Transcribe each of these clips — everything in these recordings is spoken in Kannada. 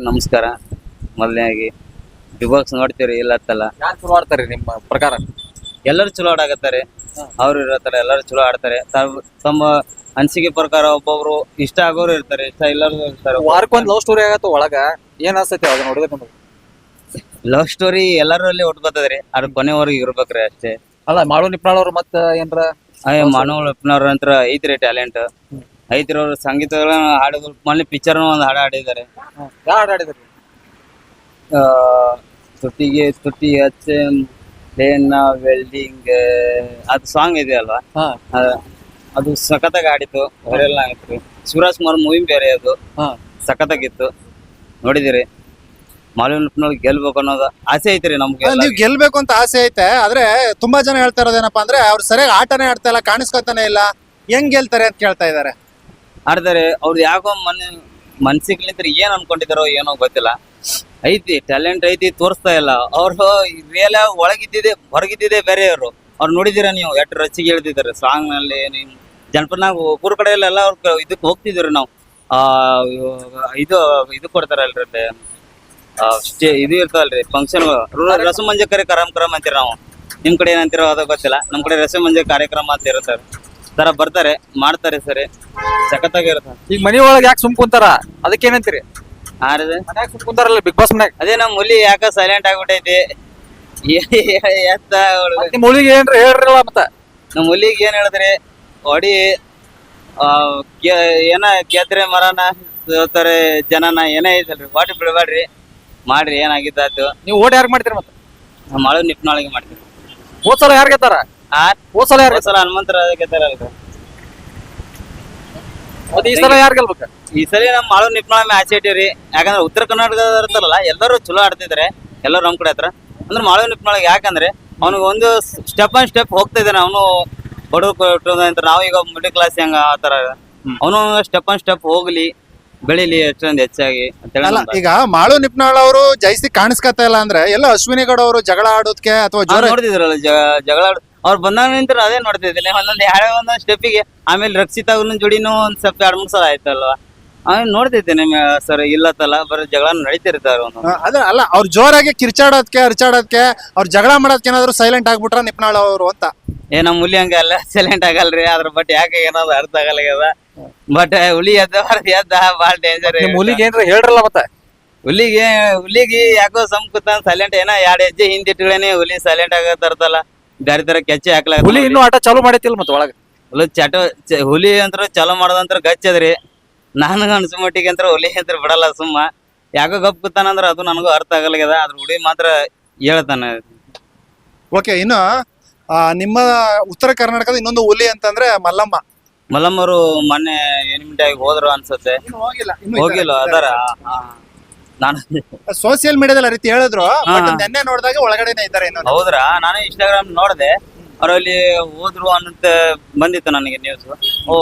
ನಮಸ್ಕಾರ. ಮೊದಲನೇ ಬಿಗ್ ಬಾಕ್ಸ್ ನೋಡ್ತೀರಿ ಇಲ್ಲ ಅಂತಲ್ಲ ಯಾರು ಚಲೋ ಆಡ್ತಾರೆ ನಿಮ್ಮ ಪ್ರಕಾರ? ಎಲ್ಲರೂ ಚಲೋ ಆಡಾಕತ್ತಾರೆ. ಅವ್ರು ಇರತ್ತಾರೆ ಎಲ್ಲರೂ ಚಲೋ ಆಡ್ತಾರೆ. ತಾವ್- ತಮ್ಮ ಅನಿಸಿಕೆ ಪ್ರಕಾರ ಒಬ್ಬೊಬ್ರು ಇಷ್ಟ ಆಗೋರು ಇರ್ತಾರೆ ಇಷ್ಟ ಇಲ್ಲರೂ ಇರ್ತಾರೆ. ವಾರಕ್ಕೊಂದ್ ಲವ್ ಸ್ಟೋರಿ ಆಗತ್ತ ಒಳಗ. ಏನ್ ಅನ್ಸತ್ತೆ ಅದನ್ನ ನೋಡಿದ್ರೆ ನಿಮಗೆ? ಲವ್ ಸ್ಟೋರಿ ಎಲ್ಲರಲ್ಲಿ ಹುಟ್ಕೋತದ್ರಿ ಅದ್ರ ಕೊನೆವರೆಗೂ ಇರ್ಬೇಕ್ರಿ ಅಷ್ಟೇ. ಅಲ್ಲ ಮಾಡೋ ನಿಪ್ನಾಳ್ ಮತ್ತೆ ಮತ್ತ ಏನ್ರ? ಅಯ್ಯ ನಂತರ ಐತ್ರಿ ಟ್ಯಾಲೆಂಟ್ ಐತ್ರಿ ಅವ್ರ ಸಂಗೀತಗಳನ್ನ ಹಾಡೋದು ಮೊನ್ನೆ ಪಿಕ್ಚರ್ ಒಂದು ಹಾಡು ಹಾಡಿದ್ದಾರೆ. ಯಾವ ಹಾಡು ಹಾಡಿದ್ರಿ? ತುಟಿಗೆ ತುಟಿ ಹಚ್ಚೆ ಲೇನ ವೆಲ್ಡಿಂಗ್ ಅದು ಸಾಂಗ್ ಇದೆ ಅಲ್ವಾ? ಅದ- ಸಖತ್ತಾಗಿ ಆಡಿತ್ತು ಅವರೆಲ್ಲ ಆಗಿತ್ತು ಶಿವರಾಜ್ ಕುಮಾರ್ ಮೂವಿ ಬೇರೆ ಅದು. ಹಾ. ಸಖತ್ತಾಗಿತ್ತು. ನೋಡಿದಿರಿ. ಮಾಲಿನ್ಯಪ್ನವ್ರು ಗೆಲ್ಬೇಕು ಅನ್ನೋದು ಆಸೆ ಐತ್ರಿ ನಮ್ಗೆ ನೀವು ನೀವ್ ಗೆಲ್ಬೇಕು ಅಂತ ಆಸೆ ಐತೆ ಆದ್ರೆ ತುಂಬಾ ಜನ ಹೇಳ್ತಾ ಇರೋದೇನಪ್ಪ ಅಂದ್ರೆ ಅವ್ರು ಸರಿಯಾಗಿ ಆಟನೇ ಆಡ್ತಾ ಇಲ್ಲ ಕಾಣಿಸ್ಕೊತಾನೆ ಇಲ್ಲ. ಹೆಂಗ್ ಗೆಲ್ತಾರೆ ಅಂತ ಕೇಳ್ತಾ ಇದಾರೆ ಆಡ್ತಾರೆ ಅವ್ರು ಯಾಕೋ ಮನ್ ಮನ್ಸಿಗ್ಲಿಂತ್ರ ಏನ್ ಅನ್ಕೊಂಡಿದಾರೋ ಏನೋ ಗೊತ್ತಿಲ್ಲ. ಐತಿ ಟ್ಯಾಲೆಂಟ್ ಐತಿ, ತೋರಿಸ್ತಾ ಇಲ್ಲ. ಅವ್ರು ರಿಯಲ್ ಒಳಗಿದ್ದಿದೆ, ಹೊರಗಿದ್ದಿದೆ ಬೇರೆ ಅವರು ಅವ್ರು ನೋಡಿದಿರ ನೀವು? ಎಷ್ಟು ರಚ್ಚಿಗೆ ಹೇಳ್ತಿದ್ದಾರೆ ಸಾಂಗ್ನಲ್ಲಿ ನಿಮ್ ಜನಪದನಾಗ ಊರ್ ಕಡೆ ಎಲ್ಲ ಅವ್ರ ಇದಕ್ಕೆ ಹೋಗ್ತಿದ್ರು ನಾವು. ಆ, ಇದು ಇದು ಕೊಡ್ತಾರಲ್ರಿ ಸ್ಟೇ, ಇದು ಇರ್ತಾವಲ್ರಿ ಫಂಕ್ಷನ್ ರಸಮಂಜ ಕರೆ ಕರಂ ಅಂತೀರ ನಾವು? ನಿಮ್ ಕಡೆ ಏನಂತೀರೋ ಅದ ಗೊತ್ತಿಲ್ಲ. ನಮ್ ಕಡೆ ರಸಮಂಜ ಕಾರ್ಯಕ್ರಮ ಅಂತ ಇರ್ತಾರೆ ತರ ಬರ್ತಾರೆ ಮಾಡ್ತಾರೆ ಸರಿ. ಸಖತ್ತಾಗಿರುತ್ತೆ ಈಗ ಮನಿ ಒಳಗೆ ಯಾಕೆ ಸುಮ್ ಕುಂತಾರ? ಮನ್ಯಾಗ ಸುಮ್ ಕುಂತಾರಲ್ಲ ಬಿಗ್ ಬಾಸ್ ಮನ್ಯಾಗ? ಅದೇ ನಮ್ಮ ಹುಲಿ ಯಾಕ ಸೈಲೆಂಟ್ ಆಗ್ಬಿಟ್ಟೈತಿ ಎತ್ತ ನಿಮ್ಮ ಉಳಿಗೆ ಏನ್ರ ಹೇಳ್ರಲ್ಲ ಮತ್ತ? ನಮ್ಮ ಹುಲಿಗೆ ಏನ್ ಹೇಳಿದ್ರಿ? ಹೊಡಿ ಆ, ಗೆ- ಏನ ಗೆದ್ರೆ ಮರನ ಸೋತಾರೆ ಜನನ ಏನೇ ಐತಲ್ರಿ ಬಾಡಿ ಬಿಡಬೇಡ್ರಿ. ಮಾಡ್ರಿ ಏನಾಗಿದ್ದಾತು ನೀವು ಓಟ್ ಯಾರು ಮಾಡ್ತೀರಿ ಮತ್ತ? ನಮ್ಮ ಮಾಡೋ ನಿಪ್ನೊಳಗೆ ಮಾಡ್ತೀವಿ. ಹೋದ್ ಸಲ ಯಾರು ಗೆದ್ದಾರ? ಆ? ಯಾರು ಸಲ ಹನುಮಂತರ ಗೆದ್ದಾರಲ್ರಿ ಮತ್ತೆ ಈ ಸಲ ಯಾರು ಗೆಲ್ಬೇಕು? ಈ ಸಲ ನಮ್ಮ ಮಾಳು ನಿಪ್ನೊಳ ಮ್ಯಾಚ್ ಇಟ್ಟಿವ್ರಿ. ಯಾಕಂದ್ರೆ ಉತ್ತರ ಕರ್ನಾಟಕದ ಇರ್ತಾರಲ್ಲ ಎಲ್ಲರೂ ಚಲೋ ಆಡ್ತಿದ್ರೆ ಎಲ್ಲರೂ ನಮ್ ಕಡೆ ಹತ್ರ. ಅಂದ್ರೆ ಮಾಳು ನಿಪ್ನೊಳಗೆ ಯಾಕಂದ್ರೆ ಅವ್ನಿಗೆ ಒಂದು ಸ್ಟೆಪ್ ಅಂಡ್ ಸ್ಟೆಪ್ ಹೋಗ್ತಾ ಇದ್ದಾನೆ. ಅವನು ಬಡವರು ನಾವು ಈಗ ಮಿಡಲ್ ಕ್ಲಾಸ್ ಹೆಂಗ ಆತರ ತರ ಅವನು ಸ್ಟೆಪ್ ಅಂಡ್ ಸ್ಟೆಪ್ ಹೋಗ್ಲಿ. ಬೆಳಿಲಿ ಎಷ್ಟೊಂದು ಹೆಚ್ಚಾಗಿ ಅಲ್ಲ ನಮ್ಮ- ಈಗ ಮಾಳು ನಿಪ್ನಾಳ್ ಅವರು ಜೈಸಿ ಕಾಣಿಸ್ಕತ್ತ ಇಲ್ಲ ಅಂದ್ರೆ ಎಲ್ಲ ಅಶ್ವಿನಿ ಗೌಡ ಅವರು ಜಗಳ ಆಡೋದಕ್ಕೆ ಅಥವಾ ಜೋರ ನೋಡ್ತಿದ್ರಲ್ಲ ಜ- ಜಗಳ ಆಡ್- ಅವ್ರು ಬಂದಾಗ ನಿಂತರ ಅದೇ ನೋಡ್ತಿದ್ದಿಲ್ಲ ಒಂದೊಂದು ಯಾವ್ಯಾವ ಒಂದೊಂದು ಸ್ಟೆಪ್ಪಿಗೆ ಆಮೇಲೆ ರಕ್ಷಿತಾ ಅವ್ರನ್ನ ಜೋಡಿನೂ ಒಂದ್ ಸ್ವಲ್ಪ ಎರಡು ಮೂರು ಸಲ ಆಯ್ತಲ್ವಾ? ಆಮೇಲೆ ನೋಡ್ತಿದ್ದೇನೆ ಸರ್ ಇಲ್ಲತ್ತಲ್ಲ ಬರೀ ಜಗಳ ನಡೀತಿರ್ತಾರೆ ಆ, ಅದೇ ಅಲ್ಲ ಅವ್ರು ಜೋರಾಗಿ ಕಿರ್ಚಾಡೋದಕ್ಕೆ ಅರ್ಚಾಡೋದಕ್ಕೆ ಅವ್ರು ಜಗಳ ಮಾಡೋದಕ್ಕೆ ಏನಾದ್ರು ಸೈಲೆಂಟ್ ಆಗ್ಬಿಟ್ರ ನಿಪ್ನಾಳ್ ಅವರು ಅಂತ? ಏ ನಮ್ಮ ಹುಲಿ ಹಂಗ ಅಲ್ಲ ಸೈಲೆಂಟ್ ಆಗಲ್ರಿ ಅದ್ರ ಬಟ್ ಯಾಕೆ ಏನಾದ್ರು ಅರ್ಥ ಆಗಲ್ಲ ಬಟ್ ಹುಲಿ ಎದ್ದ ಎದ್ದ ಬಾಳ ಡೇಂಜರ್ ಹುಲಿಗೆ ಏನ್ರ ಹೇಳ್ರಲ್ಲ ಮತ್ತ? ಹುಲಿಗೆ ಹುಲಿಗೆ ಯಾಕೋ ಸಂಕುತ ಸೈಲೆಂಟ್ ಏನ ಎರಡ್ ಹೆಜ್ಜೆ ಹಿಂದಿಟ್ಗಳೇನೆ ಹುಲಿ ಸೈಲೆಂಟ್ ಆಗತ್ತರ್ತಲ್ಲ ಬ್ಯಾರೆ ತರ ಕೆಚ್ಚೆ ಹಾಕ್ಲ ಹುಲಿ ಇನ್ನೂ ಆಟ ಚಾಲೂ ಮಾಡೈತಿಲ್ಲ ಮತ್ತ ಒಳಗ? ಹುಲಿ ಚಟ ಚ- ಹುಲಿ ಅಂತ ಚಾಲೂ ಮಾಡೋದಂತ್ರ ಗಚ್ಚದ್ರಿ. ನನಗ ಅನ್ಸು ಮಟ್ಟಿಗೆ ಅಂತ ಹುಲಿ ಅಂತ ಬಿಡಲ್ಲ ಸುಮ್ಮ. ಯಾಕೋ ಗಪ್ ಕೂತಾನಂದ್ರ ಅದು ನನಗೂ ಅರ್ಥ ಆಗಲ್ಲಾಗ್ಯದ ಅದ್ರ ಹುಲಿ ಮಾತ್ರ ಹೇಳ್ತಾನ. ಓಕೆ ಇನ್ನು ಆ, ನಿಮ್ಮ ಉತ್ತರ ಕರ್ನಾಟಕದ ಇನ್ನೊಂದು ಹುಲಿ ಅಂತಂದ್ರೆ ಮಲ್ಲಮ್ಮ. ಮಲ್ಲಮ್ಮರು ಮೊನ್ನೆ ಎನಿಮಿಟ್ ಆಗಿ ಹೋದ್ರು ಅನ್ಸುತ್ತೆ. ಹೋಗಿಲ್ಲ ಹೋಗಿಲ್ಲ ಅದಾರ? ನಾನು ಸೋಷಿಯಲ್ ಮೀಡಿಯಾದಲ್ಲಿ ರೀತಿ ಹೇಳಿದ್ರು ಹಾ. ನೆನ್ನೆ ನೋಡಿದಾಗ ಒಳಗಡೆನೆ ಇದ್ದಾರೆ ಇನ್ನೊಂದು ಹೌದ್ರಾ? ನಾನು ಇನ್ಸ್ಟಾಗ್ರಾಮ್ ನೋಡಿದೆ ಅವರಲ್ಲಿ ಹೋದ್ರು ಅನ್ನಂತ ಬಂದಿತ್ತು ನನಗೆ ನ್ಯೂಸ್ ಓ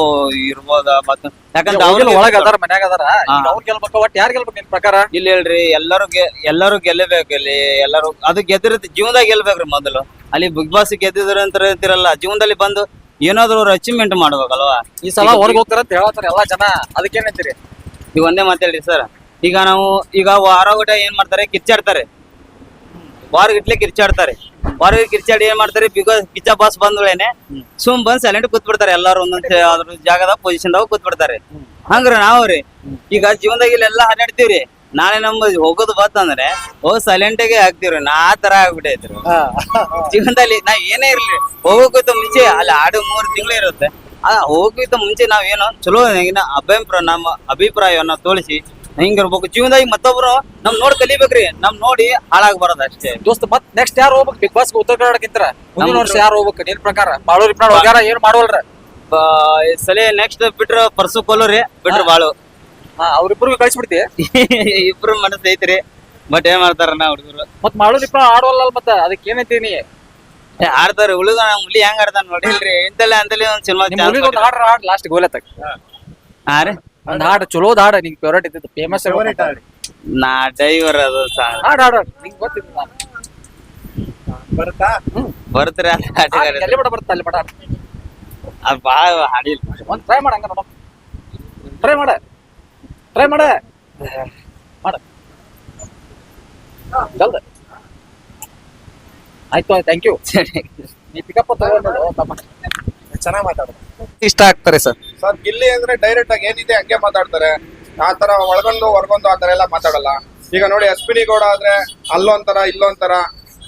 ಇರ್ಬೋದಾ ಮತ್ತ ಯಾಕಂದ್ರೆ ಅವ್ರಿಗೆ ಒಳಗ ಅದಾರ ಮನ್ಯಾಗ ಅದಾರ. ಹಾ. ಈಗ ಅವ್ರ್ ಗೆಲ್ಬೇಕು ಒಟ್ ಯಾರು ಗೆಲ್ಬೇಕು ನಿನ್ ಪ್ರಕಾರ? ಇಲ್ಲಿ ಹೇಳ್ರಿ ಎಲ್ಲರೂ ಗೆ- ಎಲ್ಲರೂ ಗೆಲ್ಲಬೇಕು ಇಲ್ಲಿ ಎಲ್ಲರೂ ಅದು ಗೆದ್ದಿರ ಜೀವನದಾಗ ಗೆಲ್ಬೇಕ್ರಿ ಮೊದಲು. ಅಲ್ಲಿ ಬಿಗ್ ಬಾಸ್ ಗೆದ್ದಿದ್ರು ಅಂತ ಇರ್ತಿರಲ್ಲ ಜೀವನದಲ್ಲಿ ಬಂದು ಏನಾದ್ರು ಅವ್ರು ಅಚೀವ್ಮೆಂಟ್ ಮಾಡ್ಬೇಕಲ್ವಾ? ಈ ಸಲ ಹೊರಗೆ ಹೋಗ್ತಾರ ಅಂತ ಹೇಳತ್ತಾರ ಎಲ್ಲಾ ಜನ. ಅದಕ್ಕೇನಂತೀರಿ ಈಗ ಒಂದೇ ಮಾತಾಡಿ ಸರ್. ಈಗ ನಾವು ಈಗ ವಾರ ಊಟ ಏನ್ ಮಾಡ್ತಾರೆ? ಕಿರ್ಚಾಡ್ತಾರೆ. ವಾರ ಇಟ್ಲೆ ಕಿರ್ಚಾಡ್ತಾರೆ. ವಾರ ಕಿರ್ಚಾಡಿ ಏನ್ ಮಾಡ್ತಾರೆ? ಬಿಕಾಸ್ ಕಿಚ್ಚ ಬಾಸ್ ಬಂದ್ಗಳೇನೆ ಸುಮ್ ಬಂದ್ ಸೈಲೆಂಟ್ ಕೂತ್ಬಿಡ್ತಾರೆ. ಎಲ್ಲಾರು ಒಂದೊಂದ್ ಅದ್ರ ಜಾಗದಾಗ ಪೊಸಿಷನ್ ದಾಗ ಕೂತ್ಬಿಡ್ತಾರೆ. ಹಂಗ್ರ ನಾವ್ರಿ. ಈಗ ಜೀವನದಾಗ ಇಲ್ಲೆಲ್ಲ ಹರಡ್ತೀವ್ರಿ ನಾಳೆ ನಮ್ಮ ಹೋಗೋದು ಬಂತಂದ್ರೆ ಓ ಸೈಲೆಂಟ್ ಆಗಿ ಹಾಕ್ತಿರು ನಾ ಆ ತರ ಆಗ್ಬಿಟ್ಟೈತ್ರಿ ಜೀವನದಲ್ಲಿ ನಾ ಏನೇ ಇರ್ಲಿ ಹೋಗೋಕ್ಕಿಂತ ಮುಂಚೆ ಅಲ್ಲಿ ಆಡು ಮೂರ್ ತಿಂಗಳು ಇರುತ್ತೆ. ಆ ಹೋಗೋಕ್ಕಿಂತ ಮುಂಚೆ ನಾವೇನು ಚಲೋ ಹಿಂಗಿನ ಅಭಿಪ್ರಾಯ ನಮ್ಮ ಅಭಿಪ್ರಾಯವನ್ನ ತೋರಿಸಿ ಹಿಂಗಿರ್ಬೇಕು. ಜೀವನದಾಗ ಮತ್ತೊಬ್ರು ನಮ್ ನೋಡಿ ಕಲಿಬೇಕ್ರಿ. ನಮ್ ನೋಡಿ ಹಾಳಾಗ್ಬಾರದ ಅಷ್ಟೇ. ದೋಸ್ತ ಮತ್ ನೆಕ್ಸ್ಟ್ ಯಾರು ಹೋಗ್ಬೇಕು? ಬಿಗ್ ಬಾಸ್ ಉತ್ತರ ಕರ್ನಾಟಕ ಇಂತರ ಮುಂದಿನ ವರ್ಷ ಯಾರು ಹೋಗ್ಬೇಕು? ನಿನ್ ಪ್ರಕಾರ? ಬಾಳೂರ್ ಇಪ್ನಾಳ್ ಹೋಗ್ಯಾರ? ಏನ್ ಮಾಡೋಲ್ರ ಸಲ ನೆಕ್ಸ್ಟ್ ಬಿಟ್ರ ಪರ್ಸು ಕೊಲ್ಲೂರಿ ಬಿಟ್ರ ಬಾಳು. ಅವ್ರಿಬ್ರಿಗೂ ಕಳಿಸ್ಬಿಡ್ತಿ ಇಬ್ರು ಮನಸ್ಸು ಐತ್ರಿ. ಬಟ್ ಏನ್ ಮಾಡ್ತಾರ ನಾ ಹುಡುಗರು? ಮತ್ ಮಾಡೋದಿಪ್ಪ ಆಡೋಲ್ಲ ಮತ್ತ ಅದಕ್ಕೆ ಏನಂತೀನಿ ಆಡ್ತಾರ ಉಳಿದ ಹುಲಿ ಹೆಂಗ್ ಆಡ್ತಾನ ನೋಡಿಲ್ರಿ ಇಂತಲ್ಲ ಅಂತಲ್ಲಿ ಒಂದ್ ಸಿನಿಮಾ ಒಂದ್ ಹಾಡ್ರ ಹಾಡ್ ಲಾಸ್ಟ್ ಗೋಲತ್ತಕ್ ಹಾ. ರೀ. ಒಂದ್ ಹಾಡ್ ಚಲೋ ಹಾಡ ನಿಂಗ್ ಫೇವ್ರೇಟ್ ಇದ್ದಿದ್ದು ಫೇಮಸ್ ನಾ ಡೈವರ್ ಅದು ಸಾಂಗ್ ಹಾಡ್ ಹಾಡ ನಿಂಗ್ ಗೊತ್ತಿತ್ತು ನಾನು. ಬರುತ್ತಾ? ಬರ್ತೀರ ಎಲ್ಲಿ ಬಡ ಬರ್ತಾ ಅಲ್ಲಿ ಬಡ. ಅದ್ ಬಾಳ ಹಾಡಿಲ್ ಒಂದ್ ಟ್ರೈ ಮಾಡಂಗ ನೋಡ. ಟ್ರೈ ಮಾಡ. ಟ್ರೈ ಮಾಡ. ಮಾಡ. ಗಲ್ದ ಆಯ್ತು ಆಯ್ತು ಥ್ಯಾಂಕ್ ಯು ನೀ ಪಿಕಪ್ ತಗೊಂಡು ತಮ್ಮ ಚೆನ್ನಾಗಿ ಮಾತಾಡ್ತಾರೆ ಇಷ್ಟ ಆಗ್ತಾರೆ ಸರ್. ಸರ್ ಗಿಲ್ಲಿ ಅಂದ್ರೆ ಡೈರೆಕ್ಟ್ ಆಗಿ ಏನಿದೆ ಹಂಗೆ ಮಾತಾಡ್ತಾರೆ. ಆ ತರ ಒಳಗೊಂಡು ಹೊರಗೊಂದು ಆ ತರ ಎಲ್ಲ ಮಾತಾಡಲ್ಲ. ಈಗ ನೋಡಿ ಅಶ್ವಿನಿ ಗೌಡ ಆದ್ರೆ ಅಲ್ಲೊಂಥರ ಇಲ್ಲೊಂತರ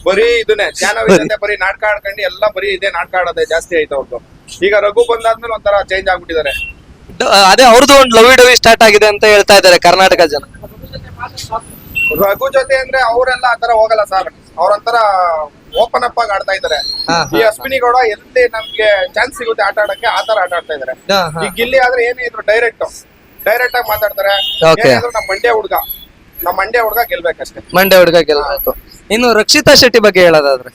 ಬರೀ ಇದನ್ನೇ ಜ್ಞಾನವಿದ್ದಂತೆ ಬರೀ ನಾಟಕ ಆಡ್ಕೊಂಡು ಎಲ್ಲ ಬರೀ ಇದೇ ನಾಟಕ ಆಡೋದೇ ಜಾಸ್ತಿ ಆಯ್ತು ಅವ್ರದ್ದು ಈಗ ರಘು ಬಂದಾದ್ಮೇಲೆ ಒಂಥರ ಚೇಂಜ್ ಆಗ್ಬಿಟ್ಟಿದ್ದಾರೆ. ಅದೇ ಅವ್ರದ್ದು ಒಂದು ಲವ್ ಡವಿ ಸ್ಟಾರ್ಟ್ ಆಗಿದೆ ಅಂತ ಹೇಳ್ತಾ ಇದ್ದಾರೆ ಕರ್ನಾಟಕ ಜನ. ರಘು ಜೊತೆ ಅಂದ್ರೆ ಅವರೆಲ್ಲ ಆತರ ತರ ಹೋಗಲ್ಲ ಸರ್ ಅವ್ರಂತರ ಓಪನ್ ಅಪ್ ಆಗಿ ಆಡ್ತಾ ಇದಾರೆ. ಈ ಅಶ್ವಿನಿ ಗೌಡ ಎಲ್ಲಿ ನಮ್ಗೆ ಚಾನ್ಸ್ ಸಿಗುತ್ತೆ ಆಟ ಆಡಕ್ಕೆ ಆತರ ತರ ಆಟ ಆಡ್ತಾ ಇದಾರೆ. ಈ ಗಿಲ್ಲಿ ಆದ್ರೆ ಏನೇ ಇದ್ರು ಡೈರೆಕ್ಟ್ ಡೈರೆಕ್ಟ್ ಆಗಿ ಮಾತಾಡ್ತಾರೆ. ಏನಿದ್ರು ನಮ್ಮ ಮಂಡ್ಯ ಹುಡ್ಗ. ನಮ್ಮ ಮಂಡ್ಯ ಹುಡ್ಗ ಗೆಲ್ಬೇಕಷ್ಟೇ. ಮಂಡ್ಯ ಹುಡುಗ ಗೆಲ್ಬೇಕು. ಇನ್ನು ರಕ್ಷಿತಾ ಶೆಟ್ಟಿ ಬಗ್ಗೆ ಹೇಳೋದಾದ್ರೆ.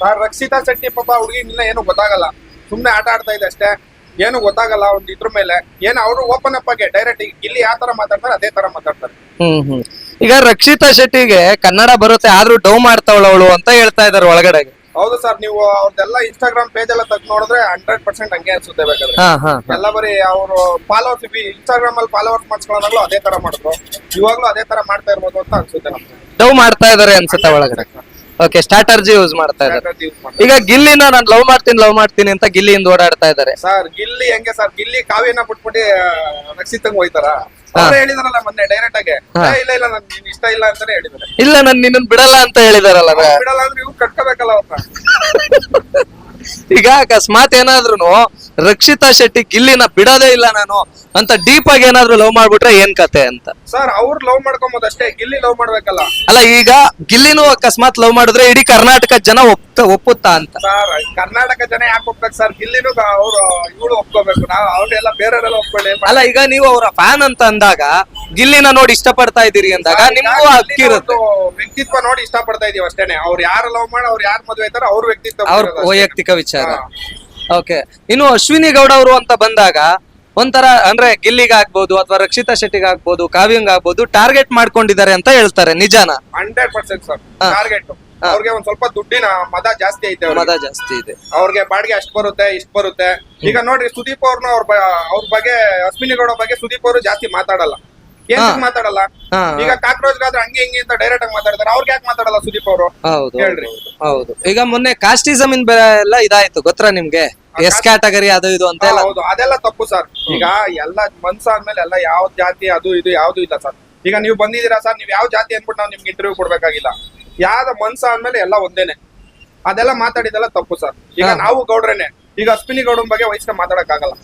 ಸರ್ ರಕ್ಷಿತಾ ಶೆಟ್ಟಿ ಪಾಪ ಹುಡುಗಿ ಇನ್ನ ಏನು ಗೊತ್ತಾಗಲ್ಲ. ಸುಮ್ನೆ ಆಟ ಆಡ್ತಾ ಇದೆ ಅಷ್ಟೇ. ಏನು ಗೊತ್ತಾಗಲ್ಲ ಒಂದ್ ಇದ್ರ ಮೇಲೆ. ಏನು ಅವರು ಓಪನ್ ಅಪ್ ಆಗಿ ಡೈರೆಕ್ಟ್ ಇಲ್ಲಿ ಯಾವ ತರ ಮಾತಾಡ್ತಾರೆ ಅದೇ ತರ ಮಾತಾಡ್ತಾರೆ. ಹ್ಮ್ ಹ್ಮ್. ಈಗ ರಕ್ಷಿತಾ ಶೆಟ್ಟಿಗೆ ಕನ್ನಡ ಬರುತ್ತೆ ಆದ್ರೂ ಡೌ ಮಾಡ್ತಾವಳ ಅವಳು ಅಂತ ಹೇಳ್ತಾ ಇದಾರೆ ಒಳಗಡೆ. ಹೌದು ಸರ್ ನೀವು ಅವ್ರದ್ದೆಲ್ಲ ಇನ್ಸ್ಟಾಗ್ರಾಮ್ ಪೇಜ್ ಎಲ್ಲ ತಗ್ ನೋಡಿದ್ರೆ ಹಂಡ್ರೆಡ್ ಪರ್ಸೆಂಟ್ ಹಂಗೆ ಅನ್ಸುತ್ತೆ ಬೇಕಾದ್ರೆ. ಹಾ ಹಾ ಎಲ್ಲ ಬರೀ ಅವರು ಫಾಲೋವರ್ಸ್ ಇನ್ಸ್ಟಾಗ್ರಾಮ್ ಅಲ್ಲಿ ಫಾಲೋವರ್ಸ್ ಮಾಡ್ಸ್ಕೊಳ್ಳೋದಾಗ್ಲೂ ಅದೇ ತರ ಮಾಡಿದ್ರು. ಇವಾಗ್ಲೂ ಅದೇ ತರ ಮಾಡ್ತಾ ಇರ್ಬೋದು ಅಂತ ಅನ್ಸುತ್ತೆ ನಮ್ಗೆ. ಡೌ ಮಾಡ್ತಾ ಇದಾರೆ ಅನ್ಸುತ್ತೆ ಒಳಗಡೆ. ಓಕೆ ಸ್ಟಾರ್ಟರ್ಜಿ ಯೂಸ್ ಮಾಡ್ತಾ ಇದ್ದಾರೆ. ಮಾಡ್ತಾರೆ. ಈಗ ಗಿಲ್ಲಿನ ನಾನು ಲವ್ ಮಾಡ್ತೀನಿ ಲವ್ ಮಾಡ್ತೀನಿ ಅಂತ ಗಿಲ್ಲಿಯಿಂದ ಓಡಾಡ್ತಾ ಇದ್ದಾರೆ. ಸರ್ ಗಿಲ್ಲಿ ಹೆಂಗೆ ಸರ್ ಗಿಲ್ಲಿ ಕಾವ್ಯನ ಬಿಟ್ಬಿಟ್ಟು ರಕ್ಷಿತಂಗ್ ಹೋಯ್ತಾರ? ಹೇಳಿದಾರಲ್ಲ ಮೊನ್ನೆ ಡೈರೆಕ್ಟ್ ಆಗಿ. ಇಲ್ಲ ಇಲ್ಲ ನನ್ ನಿನ್ ಇಷ್ಟ ಇಲ್ಲ ಅಂತಾನೆ ಹೇಳಿದಾರೆ. ಇಲ್ಲ ನಾನು ನಿನ್ನನ್ ಬಿಡಲ್ಲ ಅಂತ ಹೇಳಿದಾರಲ್ಲ ಬಿಡಲ್ಲ ಅಂದ್ರೆ ಇವ್ ಕಟ್ಕೋಬೇಕಲ್ಲ ಅವ್ರನ್ನ ಈಗ ಅಕಸ್ಮಾತ್ ಏನಾದ್ರು ರಕ್ಷಿತಾ ಶೆಟ್ಟಿ ಗಿಲ್ಲಿನ ಬಿಡೋದೇ ಇಲ್ಲ ನಾನು ಅಂತ ಡೀಪ್ ಆಗಿ ಏನಾದ್ರು ಲವ್ ಮಾಡ್ಬಿಟ್ರೆ ಏನ್ ಕತೆ ಅಂತ? ಸರ್ ಅವ್ರು ಲವ್ ಮಾಡ್ಕೊಬೋದು ಅಷ್ಟೇ ಗಿಲ್ಲಿ ಲವ್ ಮಾಡ್ಬೇಕಲ್ಲ? ಅಲ್ಲ ಈಗ ಗಿಲ್ಲಿನೂ ಅಕಸ್ಮಾತ್ ಲವ್ ಮಾಡಿದ್ರೆ ಇಡೀ ಕರ್ನಾಟಕ ಜನ ಒಪ್ತ ಒಪ್ಪುತ್ತಾ ಅಂತ? ಸರ್ ಕರ್ನಾಟಕ ಜನ ಯಾಕೆ ಒಪ್ಬೇಕು ಸರ್? ಗಿಲ್ಲಿನೂ ಅವ್ರು ಇವಳು ಒಪ್ಕೋಬೇಕು. ನಾವು ಅವ್ರೆಲ್ಲ ಬೇರೆಯವರೆಲ್ಲ ಒಪ್ಕೊಳ್ಳಿ. ಅಲ್ಲ ಈಗ ನೀವು ಅವರ ಫ್ಯಾನ್ ಅಂತ ಅಂದಾಗ ಗಿಲ್ಲಿನ ನೋಡಿ ಇಷ್ಟಪಡ್ತಾ ಇದ್ದೀರಿ ಅಂದಾಗ ನಿಮ್ಗೂ ಹಕ್ಕಿ ಇರುತ್ತೆ ವ್ಯಕ್ತಿತ್ವ ನೋಡಿ ಇಷ್ಟ ಪಡ್ತಾ ಇದೀವಿ ಅಷ್ಟೇನೆ. ಅವ್ರು ಯಾರು ಲವ್ ಮಾಡಿ ಅವ್ರು ಯಾರು ಮದುವೆ ಆಯ್ತಾರೋ ಅವ್ರ ವ್ಯಕ್ತಿತ್ವ ಅವ್ರ ಬರೋದು. ವೈಯಕ್ತಿಕ ವಿಚಾರ. ಓಕೆ ಇನ್ನು ಅಶ್ವಿನಿ ಗೌಡ ಅವರು ಅಂತ ಬಂದಾಗ ಒಂಥರ ಅಂದ್ರೆ ಗಿಲ್ಲಿಗೆ ಆಗ್ಬಹುದು ಅಥವಾ ರಕ್ಷಿತಾ ಶೆಟ್ಟಿಗೆ ಆಗ್ಬಹುದು ಕಾವ್ಯಂಗ್ ಆಗ್ಬಹುದು ಟಾರ್ಗೆಟ್ ಮಾಡ್ಕೊಂಡಿದ್ದಾರೆ ಅಂತ ಹೇಳ್ತಾರೆ ನಿಜಾನ? ಹಂಡ್ರೆಡ್ ಪರ್ಸೆಂಟ್ ಸರ್ ಹಾ. ಟಾರ್ಗೆಟ್ ಅವ್ರಿಗೆ ಒಂದ್ ಸ್ವಲ್ಪ ದುಡ್ಡಿನ ಮದ ಜಾಸ್ತಿ ಐತೆ ಅವ್ರಿಗೆ. ಮದ ಜಾಸ್ತಿ ಇದೆ. ಅವ್ರಿಗೆ ಬಾಡಿಗೆ ಅಷ್ಟ್ ಬರುತ್ತೆ ಇಷ್ಟ್ ಬರುತ್ತೆ. ಈಗ ನೋಡ್ರಿ ಸುದೀಪ್ ಅವ್ರನ್ನ ಅವ್ರ ಅವ್ರ ಬಗ್ಗೆ ಅಶ್ವಿನಿ ಗೌಡ ಬಗ್ಗೆ ಸುದೀಪ್ ಅವರು ಜಾಸ್ತಿ ಮಾತಾಡಲ್ಲ. ಏನ್ ಮಾತಾಡಲ್ಲ? ಈಗ ಕಾಕ್ರೋಚ್ ಆದ್ರೆ ಹಂಗೆ ಹಿಂಗೆ ಅಂತ ಡೈರೆಕ್ಟ್ ಆಗಿ ಮಾತಾಡ್ತಾರೆ. ಅವ್ರಿಗೆ ಯಾಕೆ ಮಾತಾಡಲ್ಲ ಸುದೀಪ್ ಅವರು? ಹೌದು ಹೇಳ್ರಿ. ಹೌದು ಈಗ ಮೊನ್ನೆ ಕಾಸ್ಟಿಸಮ್ ಇನ್ ಎಲ್ಲ ಇದಾಯ್ತು ಗೊತ್ತಾ ನಿಮ್ಗೆ? ಎಸ್ ಕ್ಯಾಟಗರಿ ಅದು ಇದು ಅಂತ ಎಲ್ಲ? ಹೌದು. ಅದೆಲ್ಲ ತಪ್ಪು ಸರ್. ಈಗ ಎಲ್ಲ ಮನ್ಸ ಆದ್ಮೇಲೆ ಎಲ್ಲ ಯಾವ ಜಾತಿ ಅದು ಇದು ಯಾವ್ದು ಇಲ್ಲ ಸರ್. ಈಗ ನೀವು ಬಂದಿದ್ದೀರಾ ಸರ್ ನೀವು ಯಾವ ಜಾತಿ ಅನ್ಬಿಟ್ಟು ನಾವು ನಿಮ್ಗೆ ಇಂಟರ್ವ್ಯೂ ಕೊಡ್ಬೇಕಾಗಿಲ್ಲ. ಯಾವ್ದ ಮನ್ಸ ಆದ್ಮೇಲೆ ಎಲ್ಲ ಒಂದೇನೆ. ಅದೆಲ್ಲ ಮಾತಾಡಿದೆಲ್ಲ ತಪ್ಪು ಸರ್. ಈಗ ನಾವು ಗೌಡ್ರೇನೆ. ಈಗ ಅಶ್ವಿನಿ ಗೌಡನ್ ಬಗ್ಗೆ ವಯಸ್ಸಿಗೆ ಮಾತಾಡಕ್ ಆಗಲ್ಲ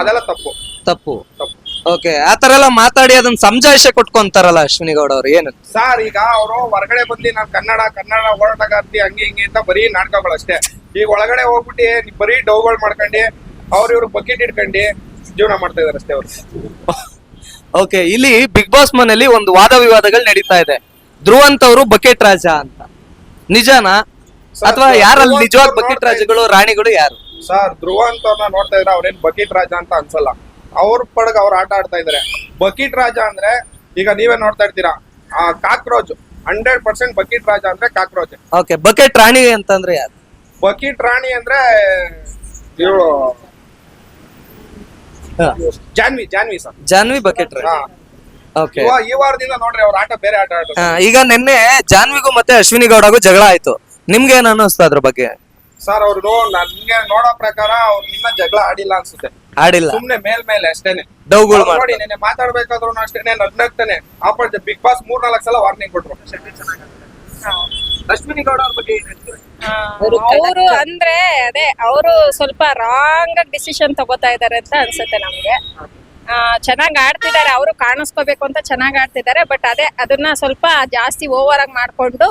ಅದೆಲ್ಲ ತಪ್ಪು. ತಪ್ಪು. ತಪ್ಪು. ಓಕೆ ಆತರ ಎಲ್ಲ ಮಾತಾಡಿ ಅದನ್ನ ಸಮಜಾಯಿಷೆ ಕೊಟ್ಕೊಂತಾರಲ್ಲ ಅಶ್ವಿನಿ ಗೌಡ ಅವ್ರು ಏನು? ಸರ್ ಈಗ ಅವರು ಹೊರಗಡೆ ಬಂದು ನಾನು ಕನ್ನಡ ಕನ್ನಡ ಹೋರಾಟಗಾರ್ತಿ ಹಂಗೆ ಹಿಂಗೆ ಅಂತ ಬರೀ ನಾಟಕಗಳು ಅಷ್ಟೇ. ಈಗ ಒಳಗಡೆ ಹೋಗ್ಬಿಟ್ಟು ಬರೀ ಡೌಗಳು ಮಾಡ್ಕೊಂಡು ಅವ್ರ ಇವ್ರು ಬಕೆಟ್ ಇಟ್ಕೊಂಡು ಜೀವನ ಮಾಡ್ತಾ ಇದಾರೆ ಅಷ್ಟೇ ಅವ್ರು. ಓಕೆ ಇಲ್ಲಿ ಬಿಗ್ ಬಾಸ್ ಮನೆಯಲ್ಲಿ ಒಂದು ವಾದ ವಿವಾದಗಳು ನಡೀತಾ ಇದೆ. ಧ್ರುವಂತ ಅವರು ಬಕೆಟ್ ರಾಜ ಅಂತ. ನಿಜಾನ? ಅಥವಾ ಯಾರಲ್ಲಿ ನಿಜವಾದ ಬಕೆಟ್ ರಾಜಗಳು ರಾಣಿಗಳು ಯಾರು? ಸರ್ ಧ್ರುವ ಅಂತ ನೋಡ್ತಾ ಇದ್ರೆ ಅವ್ರೇನ್ ಬಕೆಟ್ ರಾಜ ಅಂತ ಅನ್ಸಲ್ಲ. ಅವ್ರ ಪಡಗ ಅವ್ರು ಆಟ ಆಡ್ತಾ ಇದಾರೆ. ಬಕೀಟ್ ರಾಜ ಅಂದ್ರೆ ಈಗ ನೀವೇ ನೋಡ್ತಾ ಇರ್ತೀರಾ? ಆ ಕಾಕ್ರೋಚ್ ಹಂಡ್ರೆಡ್ ಪರ್ಸೆಂಟ್ ಬಕೀಟ್ ರಾಜ ಅಂದ್ರೆ ಕಾಕ್ರೋಚ್. ಓಕೆ ಬಕೆಟ್ ರಾಣಿ ಅಂತಂದ್ರೆ ಯಾರು? ಬಕೀಟ್ ರಾಣಿ ಅಂದ್ರೆ ಇವಳು ಜಾನ್ವಿ ಜಾನ್ವಿ ಸರ್. ಜಾನ್ವಿ ಬಕೆಟ್ ರಾಣಿ. ಹಾ. ಓಕೆ. ಈ ವಾರದಿಂದ ನೋಡ್ರಿ ಅವ್ರ ಆಟ ಬೇರೆ ಆಟ ಆಡ್ತಾರೆ ಈಗ ನಿನ್ನೆ ಜಾನ್ವಿಗೂ ಮತ್ತೆ ಅಶ್ವಿನಿ ಗೌಡಗೂ ಜಗಳ ಆಯ್ತು. ನಿಮ್ಗೆ ಏನ್ ಅನ್ನಿಸ್ತು ಅದ್ರ ಬಗ್ಗೆ? ಸರ್ ಅವ್ರು ನನ್ಗೆ ನೋಡೋ ಪ್ರಕಾರ ಅವ್ರು ಇನ್ನ ಜಗಳ ಆಡಿಲ್ಲ ಅನ್ಸುತ್ತೆ. ಆಡಿಲ್ಲ. ಸುಮ್ನೆ ಮೇಲ್ ಮೇಲೆ ಅಷ್ಟೇನೆ. ಡೌಗಳು ಅವ್ರು ನೋಡಿ ಮಾಡ್ತಾರೆ. ಮಾತಾಡ್ಬೇಕಾದ್ರು ಅಷ್ಟೇನೆ ನಗ್ನಗ್ತಾನೆ. ಆಪೋಸಿಟ್ ಬಿಗ್ ಬಾಸ್ ಮೂರ್ ನಾಲ್ಕು ಸಲ ವಾರ್ನಿಂಗ್ ಕೊಟ್ರು. ಅಶ್ವಿನಿ ಗೌಡ ಅವ್ರ ಬಗ್ಗೆ ಏನ್ ಹೇಳ್ತೀರಾ? ಅವರು ಅಂದ್ರೆ ಅದೇ ಅವರು ಸ್ವಲ್ಪ ರಾಂಗ್ ಡಿಸಿಷನ್ ತಗೋತಾ ಇದಾರೆ ಅಂತ ಅನ್ಸುತ್ತೆ ನಮ್ಗೆ. ಚೆನ್ನಾಗಿ ಆಡ್ತಿದ್ದಾರೆ ಅವರು ಕಾಣಿಸ್ಕೋಬೇಕು ಅಂತ ಚೆನ್ನಾಗಿ ಆಡ್ತಿದ್ದಾರೆ ಬಟ್ ಅದೇ ಅದನ್ನ ಸ್ವಲ್ಪ ಜಾಸ್ತಿ ಓವರ್ ಆಗಿ ಮಾಡ್ಕೊಂಡು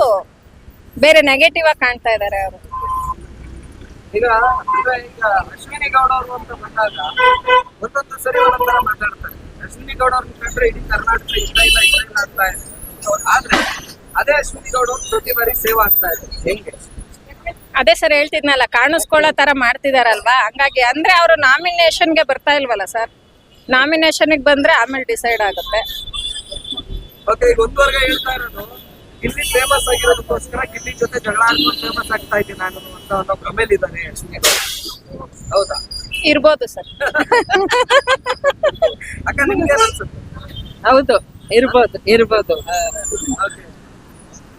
ಬೇರೆ ನೆಗೆಟಿವ್ ಆಗಿ ಕಾಣ್ತಾ ಇದಾರೆ ಅವರು. ಈಗ ಈಗ ಅಶ್ವಿನಿ ಗೌಡ ಅವರು ಅಂತ ಬಂದಾಗ ಒಂದೊಂದು ಸರಿ ಒಂದೊಂದರ ಮಾತಾಡ್ತಾರೆ. ಅಶ್ವಿನಿ ಗೌಡ ಅವ್ರನ್ನ ಕಂಡ್ರೆ ಇಡೀ ಕರ್ನಾಟಕ ಇಷ್ಟ ಇಲ್ಲ ಇಷ್ಟ ಇಲ್ಲ ಇದೆ. ಆದ್ರೆ ಅದೇ ಅಶ್ವಿನಿ ಗೌಡ ಅವ್ರು ಪ್ರತಿ ಬಾರಿ ಸೇವ್ ಆಗ್ತಾ ಇದೆ. ಹೆಂಗೆ? ಅದೇ ಸರ್ ಹೇಳ್ತಿದ್ನಲ್ಲ ಕಾಣಿಸ್ಕೊಳ್ಳೋ ತರ ಮಾಡ್ತಿದಾರಲ್ವಾ? ಹಂಗಾಗಿ ಅಂದ್ರೆ ಅವರು ನಾಮಿನೇಷನ್ಗೆ ಬರ್ತಾ ಇಲ್ವಲ್ಲ ಸರ್? ನಾಮಿನೇಷನ್ಗೆ ಬಂದ್ರೆ ಆಮೇಲೆ ಡಿಸೈಡ್ ಆಗುತ್ತೆ. ಓಕೆ ಈಗ ಒಂದುವರೆಗೆ ಹೇಳ್ತಾ ಇರೋದು ಗಿಲ್ಲಿ ಫೇಮಸ್ ಆಗಿರೋದಕ್ಕೋಸ್ಕರ ಗಿಲ್ಲಿ ಜೊತೆ ಜಗಳ ಆಡ್ಕೊಂಡು ಫೇಮಸ್ ಆಗ್ತಾ ಇದ್ದೀನಿ ನಾನು ಅಂತ ಒಂದು ಕಮೇಲ್ ಇದ್ದಾನೆ ಹೌದಾ? ಇರ್ಬೋದು ಸರ್. ಅಕ್ಕ ನಿಮ್ಗೆ ಏನ್ ಅನ್ಸುತ್ತೆ? ಹೌದು ಇರ್ಬೋದು ಇರ್ಬೋದು.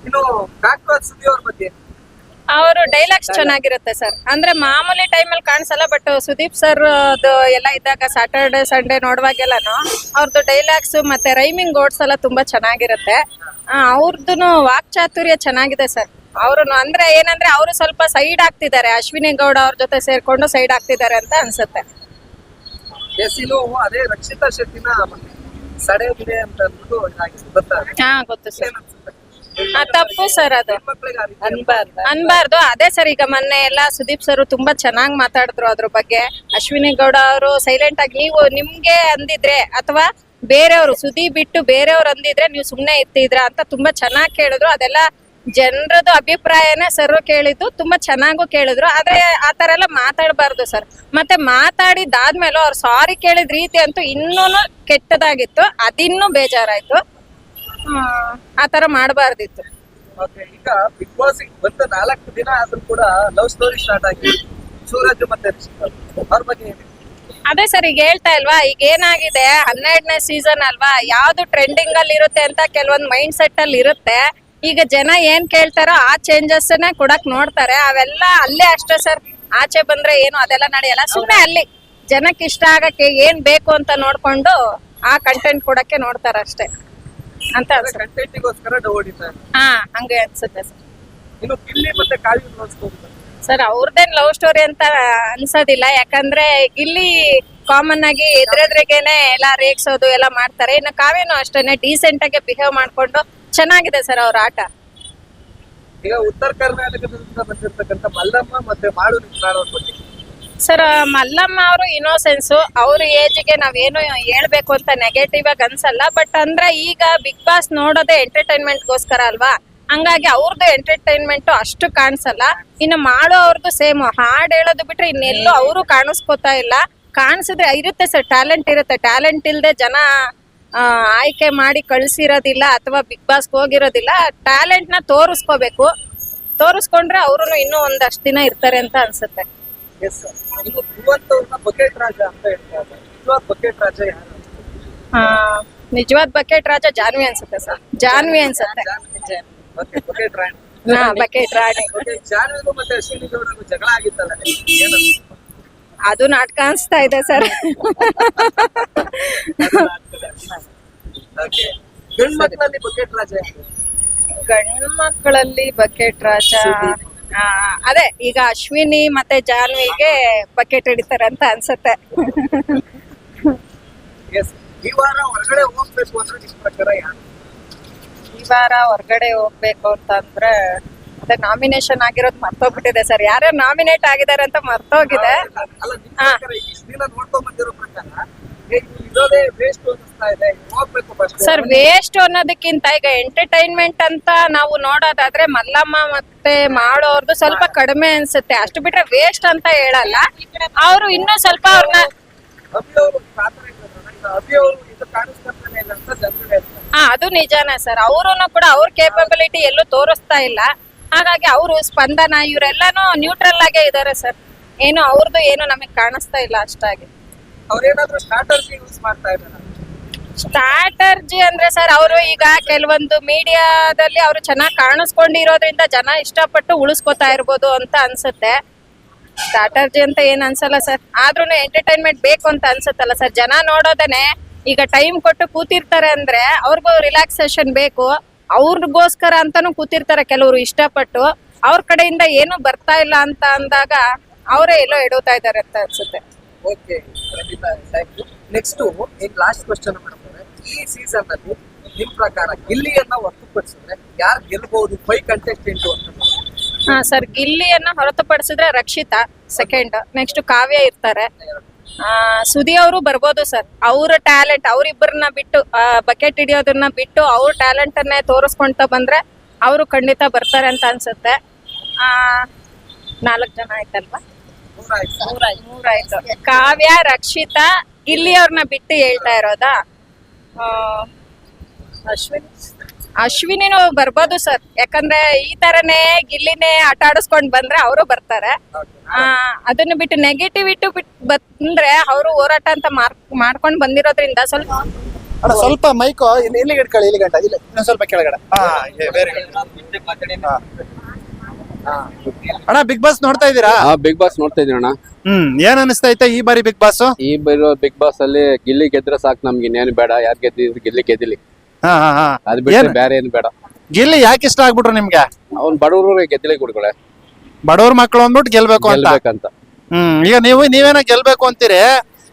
ಇನ್ನು ಬ್ಯಾಕ್ ಸುದ್ದಿ ಅವ್ರ ಬಗ್ಗೆ ಅವರು ಡೈಲಾಗ್ಸ್ ಚೆನ್ನಾಗಿರುತ್ತೆ ಸರ್ ಅಂದ್ರೆ ಮಾಮೂಲಿ ಟೈಮ್ ಅಲ್ಲಿ ಕಾಣಿಸಲ್ಲ ಬಟ್ ಸುದೀಪ್ ಸರ್ ಎಲ್ಲ ಇದ್ದಾಗ ಸ್ಯಾಟರ್ಡೆ ಸಂಡೇ ನೋಡುವಾಗೆಲ್ಲಾನು ಅವ್ರದ್ದು ಡೈಲಾಗ್ಸ್ ಮತ್ತೆ ರೈಮಿಂಗ್ ವರ್ಡ್ಸ್ ಎಲ್ಲ ತುಂಬಾ ಚೆನ್ನಾಗಿರುತ್ತೆ. ಅವ್ರದ್ದು ವಾಕ್ಚಾತುರ್ಯ ಚೆನ್ನಾಗಿದೆ ಸರ್ ಅವರು ಅಂದ್ರೆ ಏನಂದ್ರೆ ಅವರು ಸ್ವಲ್ಪ ಸೈಡ್ ಆಗ್ತಿದ್ದಾರೆ. ಅಶ್ವಿನಿ ಗೌಡ ಅವ್ರ ಜೊತೆ ಸೇರ್ಕೊಂಡು ಸೈಡ್ ಆಗ್ತಿದ್ದಾರೆ ಅಂತ ಅನ್ಸುತ್ತೆ. ಅದೇ ರಕ್ಷಿತಾ ಶೆಟ್ಟಿನ ಅಂತ ಗೊತ್ತಾ? ಸರ್ ತಪ್ಪು ಸರ್ ಅದು. ಅನ್ಬಾರ್ದು. ಅನ್ಬಾರ್ದು. ಅದೇ ಸರ್ ಈಗ ಮೊನ್ನೆ ಎಲ್ಲ ಸುದೀಪ್ ಸರ್ ತುಂಬಾ ಚೆನ್ನಾಗಿ ಮಾತಾಡಿದ್ರು ಅದ್ರ ಬಗ್ಗೆ. ಅಶ್ವಿನಿ ಗೌಡ ಅವರು ಸೈಲೆಂಟ್ ಆಗಿ ನೀವು ನಿಮ್ಗೆ ಅಂದಿದ್ರೆ ಅಥವಾ ಬೇರೆಯವರು ಸುದಿ ಬಿಟ್ಟು ಬೇರೆಯವ್ರು ಅಂದಿದ್ರೆ ನೀವು ಸುಮ್ನೆ ಇತ್ತಿದ್ರ ಅಂತ ತುಂಬಾ ಚೆನ್ನಾಗಿ ಕೇಳಿದ್ರು. ಅದೆಲ್ಲ ಜನರದು ಅಭಿಪ್ರಾಯನೇ ಸರ್ ಕೇಳಿದ್ದು. ತುಂಬಾ ಚೆನ್ನಾಗೂ ಕೇಳಿದ್ರು. ಆದ್ರೆ ಆ ತರ ಎಲ್ಲ ಮಾತಾಡಬಾರ್ದು ಸರ್. ಮತ್ತೆ ಮಾತಾಡಿದಾದ್ಮೇಲೆ ಅವ್ರು ಸಾರಿ ಕೇಳಿದ ರೀತಿ ಅಂತೂ ಇನ್ನೂ ಕೆಟ್ಟದಾಗಿತ್ತು. ಅದಿನ್ನೂ ಬೇಜಾರಾಯ್ತು. ಆ ತರ ಮಾಡಬಾರ್ದಿತ್ತು. ಈಗ ಬಿಗ್ ಬಾಸ್ ಬಂದ ನಾಲ್ಕು ದಿನ ಆದ್ರೂ ಕೂಡ ಲವ್ ಸ್ಟೋರಿ ಸ್ಟಾರ್ಟ್ ಆಗಿದೆ ಸೂರಜ್ ಮತ್ತೆ ಅವ್ರ ಬಗ್ಗೆ ಅದೇ ಸರ್ ಈಗ ಹೇಳ್ತಾ ಇಲ್ವಾ ಈಗ ಏನಾಗಿದೆ ಹನ್ನೆರಡನೇ ಸೀಸನ್ ಅಲ್ವಾ ಯಾವ್ದು ಟ್ರೆಂಡಿಂಗ್ ಅಲ್ಲಿ ಇರುತ್ತೆ ಅಂತ ಕೆಲವೊಂದ್ ಮೈಂಡ್ ಸೆಟ್ ಅಲ್ಲಿ ಇರುತ್ತೆ. ಈಗ ಜನ ಏನ್ ಕೇಳ್ತಾರೋ ಆ ಚೇಂಜಸ್ ಕೊಡಕ್ ನೋಡ್ತಾರೆ. ಅವೆಲ್ಲ ಅಲ್ಲೇ ಅಷ್ಟೇ ಸರ್ ಆಚೆ ಬಂದ್ರೆ ಏನು ಅದೆಲ್ಲ ನಡೆಯಲ್ಲ. ಸುಮ್ಮನೆ ಅಲ್ಲಿ ಜನಕ್ಕೆ ಇಷ್ಟ ಆಗಕ್ಕೆ ಏನ್ ಬೇಕು ಅಂತ ನೋಡ್ಕೊಂಡು ಆ ಕಂಟೆಂಟ್ ಕೊಡಕ್ಕೆ ನೋಡ್ತಾರ ಅಷ್ಟೇ ಅಂತ ಅನ್ಸುತ್ತೆ. ಕಂಟೆಂಟಿಗೋಸ್ಕರ ಹೊಡಿತಾರೆ ಹಾ ಹಂಗೆ ಅನ್ಸುತ್ತೆ ಸರ್. ಇನ್ನು ಗಿಲ್ಲಿ ಮತ್ತೆ ಕಾವ್ಯ ನೋಡ್ಸ್ಕೊಂಡು ಸರ್ ಅವ್ರದ್ದೇನ್ ಲವ್ ಸ್ಟೋರಿ ಅಂತ ಅನ್ಸೋದಿಲ್ಲ. ಯಾಕಂದ್ರೆ ಇಲ್ಲಿ ಕಾಮನ್ ಆಗಿ ಎದುರೆದ್ರಿಗೇನೆ ಎಲ್ಲ ರೇಗ್ಸೋದು ಎಲ್ಲ ಮಾಡ್ತಾರೆ. ಇನ್ನು ಕಾವ್ಯನು ಅಷ್ಟೇನೆ ಡೀಸೆಂಟ್ ಆಗಿ ಬಿಹೇವ್ ಮಾಡ್ಕೊಂಡು ಚೆನ್ನಾಗಿದೆ ಸರ್ ಅವ್ರ ಆಟ. ಈಗ ಉತ್ತರ ಕರ್ನಾಟಕದಿಂದ ಬಂದಿರತಕ್ಕಂಥ ಮಲ್ಲಮ್ಮ ಮತ್ತೆ ಮಾಡು ನಿಂತ್ರಾಳವ್ರ ಬಗ್ಗೆ ಸರ್ ಮಲ್ಲಮ್ಮ ಅವರು ಇನೋಸೆನ್ಸ್ ಅವ್ರ ಏಜ್ಗೆ ನಾವೇನು ಹೇಳ್ಬೇಕು ಅಂತ ನೆಗೆಟಿವ್ ಆಗಿ ಅನ್ಸಲ್ಲ ಬಟ್ ಅಂದ್ರೆ ಈಗ ಬಿಗ್ ಬಾಸ್ ನೋಡೋದೇ ಎಂಟರ್ಟೈನ್ಮೆಂಟ್ಗೋಸ್ಕರ ಅಲ್ವಾ? ಹಂಗಾಗಿ ಅವ್ರದ್ದು ಎಂಟರ್ಟೈನ್ಮೆಂಟ್ ಅಷ್ಟು ಕಾಣಿಸಲ್ಲ. ಇನ್ನು ಮಾಡೋ ಅವ್ರದ್ದು ಸೇಮ್ ಹಾಡ್ ಹೇಳೋದು ಬಿಟ್ರೆ ಇನ್ನೆಲ್ಲೂ ಅವರು ಕಾಣಿಸ್ಕೋತಾ ಇಲ್ಲ. ಕಾಣಿಸಿದ್ರೆ ಇರುತ್ತೆ ಸರ್ ಟ್ಯಾಲೆಂಟ್ ಇರುತ್ತೆ. ಟ್ಯಾಲೆಂಟ್ ಇಲ್ಲದೆ ಜನ ಆಯ್ಕೆ ಮಾಡಿ ಕಳ್ಸಿರೋದಿಲ್ಲ ಅಥವಾ ಬಿಗ್ ಬಾಸ್ಗೆ ಹೋಗಿರೋದಿಲ್ಲ. ಟ್ಯಾಲೆಂಟ್ನ ತೋರಿಸ್ಕೋಬೇಕು. ತೋರಿಸ್ಕೊಂಡ್ರೆ ಅವರು ಇನ್ನೂ ಒಂದಷ್ಟು ದಿನ ಇರ್ತಾರೆ ಅಂತ ಅನ್ಸುತ್ತೆ. ಎಸ್ ಇನ್ನು ಧ್ರುವಂತವ್ರನ್ನ ಬಕೆಟ್ ರಾಜ ಅಂತ ಹೇಳ್ತಾರೆ ನಿಜವಾದ ಬಕೆಟ್ ರಾಜ ಯಾರು? ನಿಜವಾದ ಬಕೆಟ್ ರಾಜ ಜಾನ್ವಿ ಅನ್ಸುತ್ತೆ ಸರ್ ಜಾನ್ವಿ ಅನ್ಸುತ್ತೆ. ಓಕೆ ಬಕೆಟ್ ರಾಣಿ. ಹಾ ಬಕೆಟ್ ರಾಣಿ. ಓಕೆ ಜಾನ್ವಿಗೂ ಮತ್ತೆ ಅಶ್ವಿನಿ ಗೌಡರಿಗೂ ಜಗಳ ಆಗಿತ್ತಲ್ಲ ಏನು? ಅದು ನಾಟಕ ಅನ್ಸ್ತಾ ಇದೆ ಸರ್ ಓಕೆ ಗಂಡ್ ಮಕ್ಕಳಲ್ಲಿ ಬಕೆಟ್ ರಾಜ? ಗಂಡು ಮಕ್ಕಳಲ್ಲಿ ಬಕೆಟ್ ರಾಜ ಅದೇ ಈಗ ಅಶ್ವಿನಿ ಮತ್ತೆ ಜಾನ್ವಿಗೆ ಬಕೆಟ್ ಹಿಡಿತಾರೆ ಅಂತ ಅನ್ಸುತ್ತೆ. ಎಸ್ ಈ ವಾರ ಹೊರಗಡೆ ಹೋಗ್ಬೇಕು ಅಂದ್ರೆ ನಿಮ್ ಪ್ರಕಾರ ಯಾರು? ಈ ವಾರ ಹೊರ್ಗಡೆ ಹೋಗ್ಬೇಕು ಅಂತಂದ್ರೆ ಅದೇ ನಾಮಿನೇಷನ್ ಆಗಿರೋದು ಮರ್ತೋಗ್ಬಿಟ್ಟಿದೆ ಸರ್. ಯಾರ್ಯಾರು ನಾಮಿನೇಟ್ ಆಗಿದ್ದಾರೆ ಅಂತ ಮರ್ತೋಗಿದೆ. ಅಲ್ಲ. ಪ್ರಕಾರ ನೋಡ್ಕೊಂಡ್ ಬಂದಿರೋ ಪ್ರಕಾರ ಸರ್ ವೇಸ್ಟ್ ಅನ್ನೋದಕ್ಕಿಂತ ಈಗ ಎಂಟರ್ಟೈನ್ಮೆಂಟ್ ಅಂತ ನಾವು ನೋಡೋದಾದ್ರೆ ಮಲ್ಲಮ್ಮ ಮತ್ತೆ ಮಾಡೋರ್ದು ಸ್ವಲ್ಪ ಕಡಿಮೆ ಅನ್ಸುತ್ತೆ. ಅಷ್ಟು ಬಿಟ್ರೆ ವೇಸ್ಟ್ ಅಂತ ಹೇಳಲ್ಲ. ಅವರು ಇನ್ನೂ ಸ್ವಲ್ಪ ಅವ್ರನ್ನ ಹಾ, ಅದು ನಿಜಾನೇ ಸರ್. ಅವರು ಕೂಡ ಅವ್ರ ಕೇಪಬಿಲಿಟಿ ಎಲ್ಲೂ ತೋರಿಸ್ತಾ ಇಲ್ಲ. ಹಾಗಾಗಿ ಅವರು ಸ್ಪಂದನ, ಇವರೆಲ್ಲಾನು ನ್ಯೂಟ್ರಲ್ ಆಗೇ ಇದಾರೆ ಸರ್. ಏನು ಅವ್ರದ್ದು ಏನು ನಮಗೆ ಕಾಣಿಸ್ತಾ ಇಲ್ಲ ಅಷ್ಟಾಗಿ. ಯೂಸ್ ಸ್ಟ್ರಾಟರ್ಜಿ ಅಂದ್ರೆ ಸರ್ ಅವರು ಈಗ ಕೆಲವೊಂದು ಮೀಡಿಯಾದಲ್ಲಿ ಅವರು ಚೆನ್ನಾಗಿ ಕಾಣಿಸ್ಕೊಂಡಿರೋದ್ರಿಂದ ಜನ ಇಷ್ಟಪಟ್ಟು ಉಳಿಸ್ಕೊತಾ ಇರ್ಬೋದು ಅಂತ ಅನ್ಸುತ್ತೆ. ಸ್ಟ್ರಾಟರ್ಜಿ ಅಂತ ಏನ್ ಅನ್ಸಲ್ಲ ಸರ್ ಆದ್ರೂ ಎಂಟರ್ಟೈನ್ಮೆಂಟ್ ಬೇಕು ಅಂತ ಅನ್ಸುತ್ತಲ್ಲ ಸರ್ ಜನ ನೋಡೋದನೆ ಈಗ ಟೈಮ್ ಕೊಟ್ಟು ಕೂತಿರ್ತಾರೆ ಅಂದ್ರೆ ಅವ್ರಿಗೂ ರಿಲ್ಯಾಕ್ಸೇಷನ್ ಬೇಕು. ಅವ್ರಿಗೋಸ್ಕರ ಅಂತಾನು ಕೂತಿರ್ತಾರೆ ಕೆಲವರು ಇಷ್ಟಪಟ್ಟು. ಅವ್ರ ಕಡೆಯಿಂದ ಏನು ಬರ್ತಾ ಇಲ್ಲ ಅಂತ ಅಂದಾಗ ಅವರೇ ಎಲ್ಲೋ ಇಡೋತಾ ಇದ್ದಾರೆ ಅಂತ ಅನ್ಸುತ್ತೆ. ಓಕೆ ಖಂಡಿತ thank you next in last question ಮಾಡ್ತಾರೆ ಈ ಸೀಸನ್ ಅಲ್ಲಿ ನಿಮ್ ಪ್ರಕಾರ ಗಿಲ್ಲಿಯನ್ನ ಹೊರತುಪಡಿಸಿದ್ರೆ ಯಾರು ಗೆಲ್ಬಹುದು ಫೈ ಕಂಟೆಸ್ಟೆಂಟ್ ಹಾ ಸರ್ ಗಿಲ್ಲಿಯನ್ನ ಹೊರತುಪಡಿಸಿದ್ರೆ ರಕ್ಷಿತಾ ಸೆಕೆಂಡ್ ನೆಕ್ಸ್ಟ್ ಕಾವ್ಯ ಇರ್ತಾರೆ. ಆ, ಸುದಿ ಅವರು ಬರ್ಬೋದು ಸರ್ ಅವ್ರ ಟ್ಯಾಲೆಂಟ್ ಅವ್ರಿಬ್ಬರನ್ನ ಬಿಟ್ಟು ಬಕೆಟ್ ಹಿಡಿಯೋದನ್ನ ಬಿಟ್ಟು ಅವ್ರ ಟ್ಯಾಲೆಂಟ್ ಅನ್ನೇ ತೋರಿಸ್ಕೊಂತ ಬಂದ್ರೆ ಅವರು ಖಂಡಿತ ಬರ್ತಾರೆ ಅಂತ ಅನ್ಸುತ್ತೆ. ಆ ನಾಲ್ಕು ಜನ ಆಯ್ತಲ್ವಾ? ಮೂರಾಯ್ತು ಕಾವ್ಯ ರಕ್ಷಿತಾ ಗಿಲ್ಲಿ ಅವ್ರನ್ನ ಬಿಟ್ಟು ಹೇಳ್ತಾ ಇರೋದಾ? ಅಶ್ವಿನಿ. ಅಶ್ವಿನಿನೂ ಬರ್ಬೋದು ಸರ್. ಯಾಕಂದ್ರೆ ಈ ತರನೇ ಗಿಲ್ಲಿನೇ ಆಟ ಆಡಿಸ್ಕೊಂಡ್ ಬಂದ್ರೆ ಅವರು ಬರ್ತಾರೆ. ಆ, ಅದನ್ನ ಬಿಟ್ಟು ನೆಗೆಟಿವಿಟಿ ಬಿಟ್ಟು ಬಂದ್ರೆ ಅವರು ಹೋರಾಟ ಅಂತ ಮಾಡ್ಕೊಂಡ್ ಬಂದಿರೋದ್ರಿಂದ ಸ್ವಲ್ಪ ಅಣ್ಣ ಸ್ವಲ್ಪ ಮೈಕ್ ಇಲ್ಲಿಗೆ ಇಟ್ಕೊಳ್ಳಿ ಇಲ್ಲಿ ಗಂಟ? ಇಲ್ಲಿ ಇನ್ನೊಂದ್ ಸ್ವಲ್ಪ ಕೆಳಗಡೆ. ಹಾ ವೆರಿ ಗುಡ್ ಅಣ್ಣ ಬಿಗ್ ಬಾಸ್ ನೋಡ್ತಾ ಇದ್ದೀರಾ? ಹಾ ಬಿಗ್ ಬಾಸ್ ನೋಡ್ತಾ ಇದೀನಿ ಅಣ್ಣ. ಹ್ಮ್ ಏನ್ ಅನಿಸ್ತೈತೆ ಈ ಬಾರಿ ಬಿಗ್ ಬಾಸ್ ಈ ಬರೋ ಬಿಗ್ ಬಾಸ್ ಅಲ್ಲಿ ಗಿಲ್ಲಿ ಗೆದ್ರೆ ಸಾಕು ನಮ್ಗೆ ಇನ್ನೇನು ಬೇಡ. ಯಾರು ಗೆದ್ದಿದ್ರು ಗಿಲ್ಲಿ ಗೆದ್ದಿಲಿ. ಅದ್ ಬಿಟ್ಟು ಬೇರೆ ಏನು ಬೇಡ. ಗಿಲ್ಲಿ ಯಾಕೆ ಇಷ್ಟ ಆಗ್ಬಿಟ್ರು ನಿಮ್ಗೆ? ಅವ್ನ್ ಬಡವರು ಗೆದ್ದಲೇ ಕುಡ್ಕೊಳೆ ಬಡವ್ರ ಮಕ್ಕಳು ಅಂದ್ಬಿಟ್ಟು ಗೆಲ್ಬೇಕು ಅಂತ. ಗೆಲ್ಬೇಕಂತ. ಹ್ಮ್ ಈಗ ನೀವು ನೀವೇನ ಗೆಲ್ಬೇಕು ಅಂತೀರಿ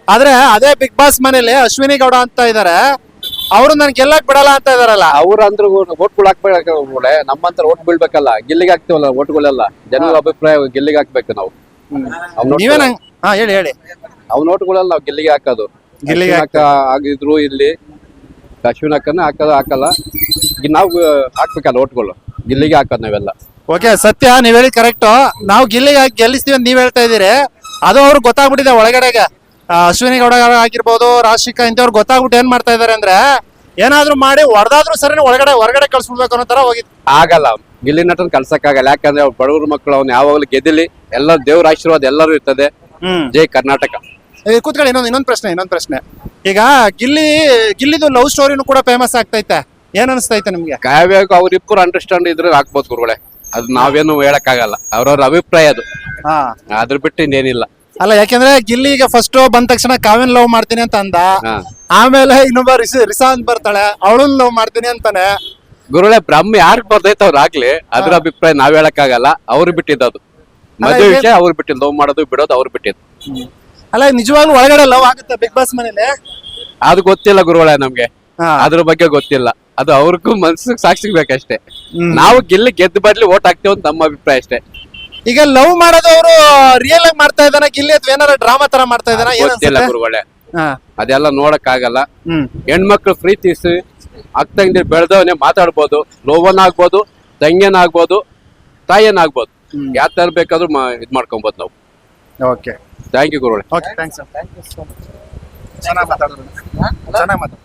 ಆದ್ರೆ ಅದೇ ಬಿಗ್ ಬಾಸ್ ಮನೇಲಿ ಅಶ್ವಿನಿ ಗೌಡ ಅಂತ ಇದಾರೆ. ಅವರು ನನ್ ಗೆಲ್ಲಕ್ ಬಿಡಲ್ಲ ಅಂತ ಇದಾರಲ್ಲ. ಅವ್ರ ಅಂದ್ರೆ ಓಟ್ಗಳು ಹಾಕ್ಬೇಕಳೆ ನಮ್ಮಂತರ ಓಟ್ ಬೀಳ್ಬೇಕಲ್ಲ ಗಿಲ್ಲಿಗೆ ಹಾಕ್ತಿವಲ್ಲ ಓಟ್ಗಳೆಲ್ಲ ಜನರ ಅಭಿಪ್ರಾಯ ಗಿಲ್ಲಿಗೆ ಹಾಕ್ಬೇಕು ನಾವು. ಅವ್ನ ನೀವೇನ ಹಾ ಹೇಳಿ ಹೇಳಿ. ಅವ್ನ ಓಟ್ಗಳೆಲ್ಲ ನಾವು ಗಿಲ್ಲಿಗೆ ಹಾಕೋದು. ಗಿಲ್ಲಿಗೆ ಹಾಕ ಆಗಿದ್ರು ಇಲ್ಲಿ ಅಶ್ವಿನ್ ಅಕ್ಕನ ಹಾಕೋದು ಹಾಕಲ್ಲ. ಈಗ ನಾವು ಹಾಕ್ಬೇಕಲ್ಲ ಓಟ್ಗಳು ಗಿಲ್ಲಿಗೆ ಹಾಕೋದು ನಾವೆಲ್ಲ. ಓಕೆ ಸತ್ಯ ನೀವ್ ಹೇಳಿ ಕರೆಕ್ಟ್. ನಾವು ಗಿಲ್ಲಿಗೆ ಹಾಕಿ ಗೆಲ್ಲಿಸ್ತೀವಿ ಅಂತ ನೀವ್ ಹೇಳ್ತಾ ಇದೀರಿ ಅದು ಅವ್ರಿಗೆ ಗೊತ್ತಾಗ್ಬಿಟ್ಟಿದೆ ಒಳಗಡೆಗೆ. ಅಶ್ವಿನಿ ಗೌಡ ಆಗಿರ್ಬೋದು ರಾಶಿಕಾ ಇಂಥವ್ರು ಗೊತ್ತಾಗ್ಬಿಟ್ಟು ಏನ್ ಮಾಡ್ತಾ ಇದಾರೆ ಅಂದ್ರೆ ಏನಾದ್ರೂ ಮಾಡಿ ಹೊಡೆದಾದ್ರೂ ಸರಿ ಒಳಗಡೆ ಹೊರಗಡೆ ಕಳ್ಸ್ಬಿಡ್ಬೇಕು ಅನ್ನೋ ತರ ಹೋಗಿದ್. ಆಗಲ್ಲ ಗಿಲ್ಲಿನ ಗಿಲ್ಲಿ ನಟನ್ ಕಳ್ಸಕ್ಕಾಗಲ್ಲ. ಯಾಕಂದ್ರೆ ಅವ್ರು ಬಡವ್ರ ಮಕ್ಕಳು ಅವ್ನು ಯಾವಾಗ್ಲೂ ಗೆದ್ದಿಲಿ. ಎಲ್ಲ ದೇವ್ರ ಆಶೀರ್ವಾದ ಎಲ್ಲರೂ ಇರ್ತದೆ. ಹ್ಮ್. ಜೈ ಕರ್ನಾಟಕ. ಕೂತ್ಕೊಳ್ಳಿ ಇನ್ನೊಂದು ಇನ್ನೊಂದು ಪ್ರಶ್ನೆ ಇನ್ನೊಂದು ಪ್ರಶ್ನೆ. ಈಗ ಗಿಲ್ಲಿ ಗಿಲ್ಲಿದು ಲವ್ ಸ್ಟೋರಿನೂ ಕೂಡ ಫೇಮಸ್ ಆಗ್ತೈತೆ. ಏನ್ ಅನಿಸ್ತೈತೆ ನಿಮ್ಗೆ? ಕಾವ್ಯಕ್ಕೆ ಅವ್ರಿಬ್ರು ಅಂಡರ್ಸ್ಟ್ಯಾಂಡ್ ಇದ್ರೆ ಹಾಕ್ಬೋದು ಗುರುಗಳೇ. ಅದು ನಾವೇನು ಹೇಳಕ್ಕಾಗಲ್ಲ. ಅವ್ರವ್ರ ಅಭಿಪ್ರಾಯ ಅದು. ಹಾ. ಅದ್ರ ಬಿಟ್ಟು ಇನ್ನೇನಿಲ್ಲ. ಅಲ್ಲ ಯಾಕೆಂದ್ರೆ ಗಿಲ್ಲಿ ಈಗ ಫಸ್ಟ್ ಬಂದ ತಕ್ಷಣ ಕಾವ್ಯನ್ ಲವ್ ಮಾಡ್ತೀನಿ ಅಂತ ಅಂದ ಹಾ. ಆಮೇಲೆ ಇನ್ನೊಬ್ಬ ರಿಸ ರಿಸಾ ಅಂತ ಬರ್ತಾಳೆ ಅವಳನ್ನ ಲವ್ ಮಾಡ್ತೀನಿ ಅಂತಾನೆ. ಗುರುಳೆ ಬ್ರಹ್ಮ ಯಾರಿಗೆ ಬರ್ತೈತೆ ಅವ್ರು ಆಗ್ಲಿ ಅದ್ರ ಅಭಿಪ್ರಾಯ ನಾವ್ ಹೇಳಕ್ಕಾಗಲ್ಲ ಅವ್ರು ಬಿಟ್ಟಿದ್ದು ಮದುವೆ ವಿಷಯ ಅವ್ರು ಬಿಟ್ಟಿದ್ದು ಲವ್ ಮಾಡೋದು ಬಿಡೋದು ಅವ್ರು ಬಿಟ್ಟಿದ್ದು. ಅಲ್ಲ ನಿಜವಾಗ್ಲೂ ಒಳಗಡೆ ಲವ್ ಆಗುತ್ತೆ ಬಿಗ್ ಬಾಸ್ ಮನೇಲಿ? ಅದು ಗೊತ್ತಿಲ್ಲ ಗುರುಗಳೇ ನಮ್ಗೆ. ಹಾ. ಅದ್ರ ಬಗ್ಗೆ ಗೊತ್ತಿಲ್ಲ. ಅದು ಅವ್ರಿಗೂ ಮನ್ಸಿಗೆ ಸಾಕ್ಷಿಗ್ಬೇಕಷ್ಟೇ. ನಾವು ಗೆಲ್ಲಿ ಗೆದ್ದು ಬರ್ಲಿ ಓಟ್ ಹಾಕ್ತೇವೆ ಅಂತ ನಮ್ಮ ಅಭಿಪ್ರಾಯ ಅಷ್ಟೇ. ಈಗ ಲವ್ ಮಾಡೋದು ಅವರು ರಿಯಲ್ ಆಗಿ ಮಾಡ್ತಾ ಇದ್ದಾನ ಗಿಲ್ಲಿ ಅಥವಾ ಏನಾರ ಡ್ರಾಮಾ ತರ ಮಾಡ್ತಾ ಇದ್ದಾನ ಗೊತ್ತಿಲ್ಲ? ಗುರುಗಳೇ. ಹಾ. ಅದೆಲ್ಲ ನೋಡಕ್ ಆಗಲ್ಲ ಹ್ಮ್. ಹೆಣ್ಮಕ್ಳು ಪ್ರೀತಿಸಿ ಅಕ್ಕಂಗೆ ಬೆಳೆದವನೇ ಮಾತಾಡ್ಬೋದು ಲೋವನ್ ಆಗ್ಬೋದು ತಾಯಿಯನ್ನಾಗ್ಬೋದು ಆಗ್ಬೋದು ತಾಯಿಯನ್ ಆಗ್ಬೋದು ಯಾವ ತರ ಬೇಕಾದ್ರೂ ಮಾ- ಇದ್ ಮಾಡ್ಕೊಬೋದು ನಾವು. ಓಕೆ. ಥ್ಯಾಂಕ್ ಯು ಗುರುಗಳೇ. ಓಕೆ ಥ್ಯಾಂಕ್ಸ್ ಚೆನ್ನಾಗಿ ಮಾತಾಡೋದು ಚೆನ್ನಾಗಿ ಮಾತಾಡೋದು